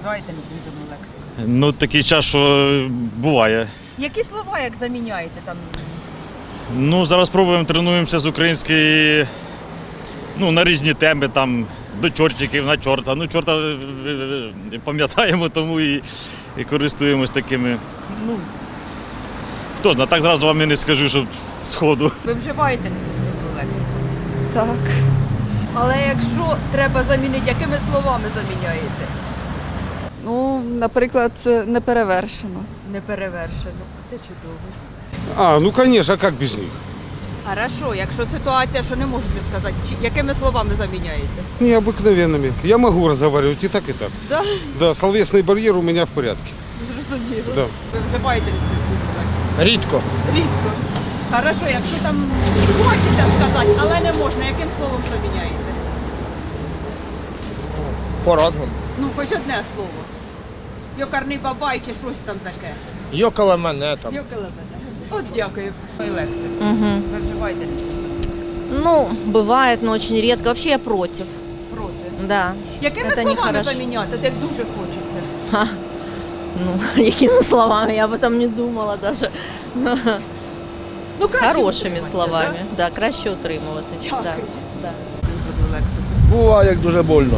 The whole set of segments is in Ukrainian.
вживаєте нецензурну лексику? Ну, такий час, що буває. Які слова як заміняєте там? Ну, зараз пробуємо, тренуємося з української ну, на різні теми, там, до чортиків, на чорта. Ну, чорта е, е, пам'ятаємо, тому і, і користуємось такими. Ну, хто знає, так зразу вам і не скажу, що сходу. Ви вживаєте нецензурну лексику? Так. Але якщо треба замінити, якими словами заміняєте? Ну, наприклад, це неперевершено. Неперевершено. Це чудово. А, ну конечно, а как без них? Хорошо, якщо ситуація, що не можете сказати, чи, якими словами заміняєте? Необыкновенными. Я могу разговаривать и так, и так. Да? Да, словесный барьер у меня в порядке. Зрозуміло. Да. Ви вживаєте нецензурну лексику? Рідко. Рідко. Хорошо, якщо там хочеться сказати, але не можна, яким словом заміняєте? По-разному. Ну, хоч одне слово. Йокарний бабай чи щось там таке. Йокала мене там. Йокале мене. От дякую. Лексику. Ви вживаєте Ну, бывает, но очень редко. Вообще я против. проти. Да. Якими Это словами нехорошо. заміняти, от як дуже хочеться? Ха. Ну, якими словами, я об этом не думала даже. Ну, краще Хорошими утриматися, словами. Да, краще утримуватись. Да. Дякую. Да. да? Цензурну лексику. Буває, як дуже больно.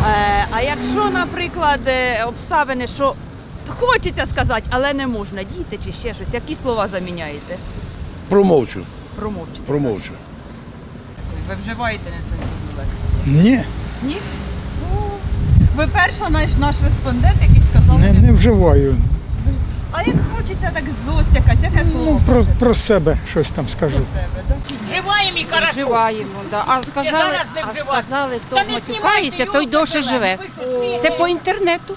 Е, а якщо, наприклад, е, обставини, що хочеться сказати, але не можна, діти чи ще щось, які слова заміняєте? Промовчу, Промовчу. промовчу. Ви вживаєте нецензурну лексику? Ні, Ні? Ну, ви перша наш, наш респондент, який сказав, не, не вживаю. А як хочеться так злость якась, яке слово? Ну, про, про себе щось там скажу. Про себе, да? Вживаємо і хорошо. Вживаємо, да. а сказали, зараз не а вживати. сказали, хто Та не матюкається, знімайте, той його довше живе. Ви що, смієте? Це по інтернету.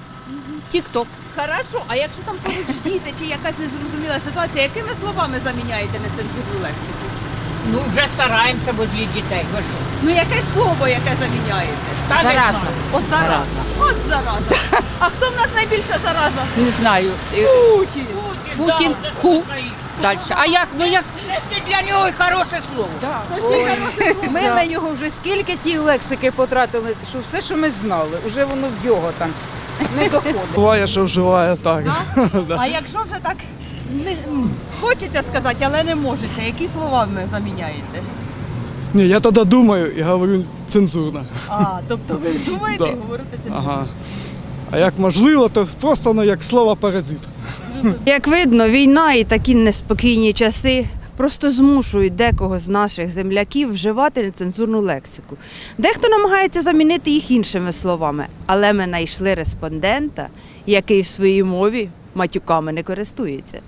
Тік-ток. Хорошо, а якщо там поруч діти чи якась незрозуміла ситуація, якими словами заміняєте нецензурну лексику? Ну, вже стараємося возле дітей. Ви що? Ну яке слово, яке заміняєте? Та не Зараза. знаю. От зараза. От зараза. А хто в нас найбільша зараза? Не знаю. Путін. Путін, да, ху. Далі. А як? Ну як? Це для нього і хороше слово. Ми на нього вже скільки ті лексики потратили, що все, що ми знали, вже воно в його там не доходить. Буває, що вживає так. А якщо вже так не, хочеться сказати, але не можеться, які слова ви заміняєте? Ні, я тоді думаю і говорю цензурно. А, тобто ви думаєте Да. і говорите це? Ага. А як можливо, то просто ну, як слово паразит. Як видно, війна і такі неспокійні часи просто змушують декого з наших земляків вживати нецензурну лексику. Дехто намагається замінити їх іншими словами, але ми знайшли респондента, який в своїй мові матюками не користується.